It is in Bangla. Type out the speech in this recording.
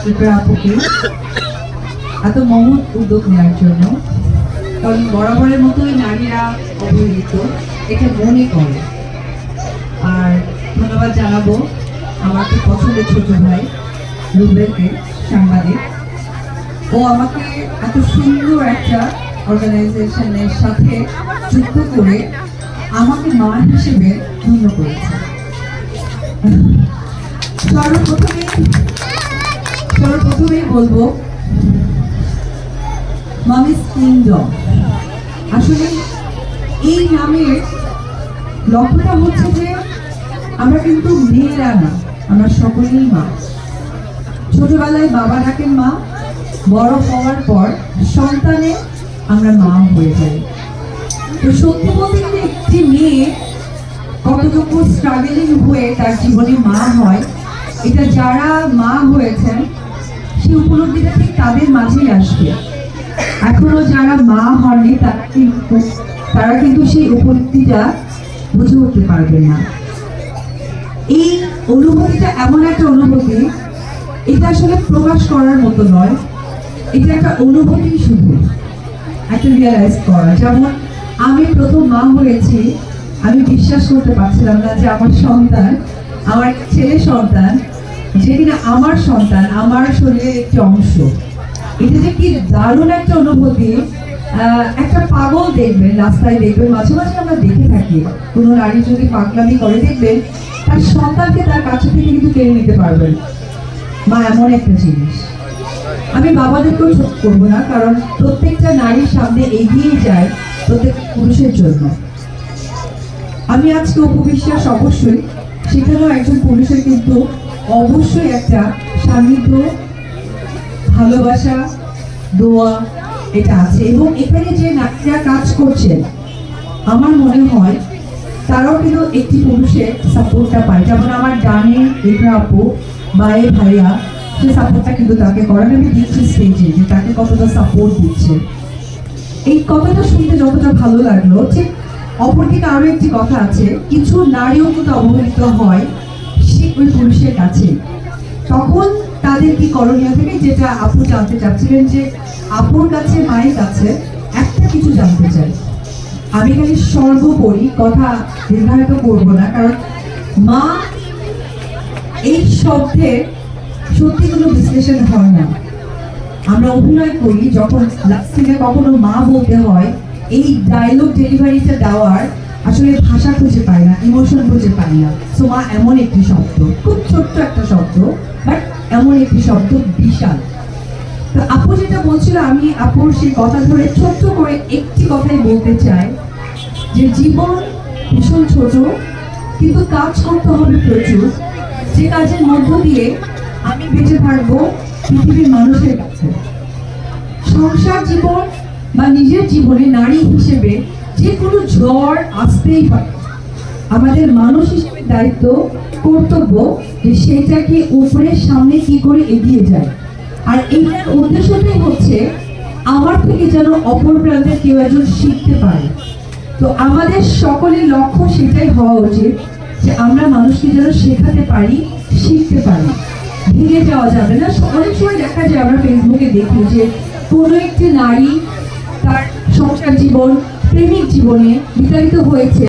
শিল্পের আপুকে এত মহৎ উদ্যোগ নেওয়ার জন্য, কারণ বরাবরের মতোই নারীরা অবহেলিত, এটা মনে করে। আর ধন্যবাদ জানাব আমার পছন্দের ছোট ভাই, রুবেলকে, সাংবাদিক। ও আমাকে এত সুন্দর একটা অর্গানাইজেশনের সাথে যুক্ত করে আমাকে মা হিসেবে ধন্য করেছে। সর্বপ্রথমে সর্বপ্রথমেই বলব, মামিস কিংডম। আসলে এই নামের লক্ষ্যটা হচ্ছে যে আমরা কিন্তু মেয়েরা না, আমরা সকলেই মা। ছোটবেলায় বাবা ডাকেন মা, বড় হওয়ার পর সন্তানে আমরা মা হয়ে যাই। তো সত্যি বলতে গেলে একটি মেয়ে কতটুকু স্ট্রাগলিং হয়ে তার জীবনে মা হয়, এটা যারা মা হয়েছেন সেই উপলব্ধিটা ঠিক তাদের মাঝেই আসবে। এখনও যারা মা হননি তারা কিন্তু তারা কিন্তু সেই উপলব্ধিটা বুঝে উঠতে পারবে না। এই অনুভূতিটা এমন একটা অনুভূতি, এটা আসলে প্রকাশ করার মতো নয়। এটা একটা অনুভূতি শুধু, একটা রিয়ালাইজ করা। যেমন, আমি প্রথম মা হয়েছি, আমি বিশ্বাস করতে পারছিলাম না যে আমার সন্তান, আমার ছেলে সন্তান কিনা আমার সন্তান, আমার শরীরের একটি অংশ। এটা যে কি দারুণ একটা অনুভূতি। একটা পাগল দেখবেন, রাস্তায় দেখবেন, মাঝে মাঝে আমরা দেখে থাকি। কোনো নারী যদি পাগলামি করে, দেখবেন তার সন্তানকে তার কাছে থেকে কিন্তু কেড়ে নিতে পারবেন মা এমন একটা জিনিস। আমি বাবাদেরকেও ছোট করব না, কারণ প্রত্যেকটা নারীর সামনে এগিয়ে যায় প্রত্যেক পুরুষের জন্য। আমি আজকে উপবিশ্বাস অবশ্যই, সেখানেও একজন পুরুষের কিন্তু অবশ্যই একটা সান্নিধ্য, ভালোবাসা, দোয়া এটা আছে। এবং এখানে যে নারীরা কাজ করছেন, আমার মনে হয় তারাও কিন্তু একটি পুরুষের সাপোর্টটা পায়। যেমন আমার ডানে রেখা আপু, বায়ে ভাইয়া, সে সাপোর্টটা কিন্তু তাকে করেন আমি দিচ্ছি স্টেজে যে তাকে কতটা সাপোর্ট দিচ্ছে। এই কথাটা শুনতে যতটা ভালো লাগল, ঠিক অপরদিকে আরও একটি কথা আছে, কিছু নারীও কিন্তু অবহেলিত হয় ওই পুলিশের কাছে। তখন তাদের কি করণীয় থেকে? যেটা আপু জানতে চাচ্ছিলেন যে, আপুর কাছে, মায়ের কাছে একটা কিছু জানতে চাই। আমি খালি সর্বোপরি কথা নির্ধারিত করব না, কারণ মা এই শব্দের সত্যি কোনো বিশ্লেষণ হয় না। আমরা অভিনয় করি, যখন লাস্টিংয়ে কখনো মা বলতে হয়, এই ডায়লগ ডেলিভারিটা দেওয়ার আসলে ভাষা খুঁজে পাই না ইমোশন খুঁজে পাই না। সো মা, এমন একটি শব্দ, খুব ছোট্ট একটা শব্দ বাট এমন একটি শব্দ বিশাল। তো আপু যেটা বলছিল, আমি আপুর সেই কথা ধরে ছোট্ট করে একটি কথাই বলতে চাই, যে জীবন ভীষণ ছোট, কিন্তু কাজ করতে হবে প্রচুর। যে কাজের মধ্য দিয়ে আমি বেঁচে থাকব পৃথিবীর মানুষের কাছে। সংসার জীবন বা নিজের জীবনে নারী হিসেবে যে কোনো ঝড় আসতেই পারে। আমাদের মানুষ হিসেবে দায়িত্ব, কর্তব্য যে সেটাকে উপরের সামনে কি করে এগিয়ে যায়। আর এইটার উদ্দেশ্যটাই হচ্ছে, আমার থেকে যেন অপর প্রান্তের কেউ একজন শিখতে পারে। তো আমাদের সকলের লক্ষ্য সেটাই হওয়া উচিত যে আমরা মানুষকে যেন শেখাতে পারি, শিখতে পারি। ভেঙে যাওয়া যাবে না। অনেক সময় দেখা যায় আমরা ফেসবুকে দেখি যে কোনো একটি নারী তার সংসার জীবন প্রেমিক জীবনে বিতাড়িত হয়েছে।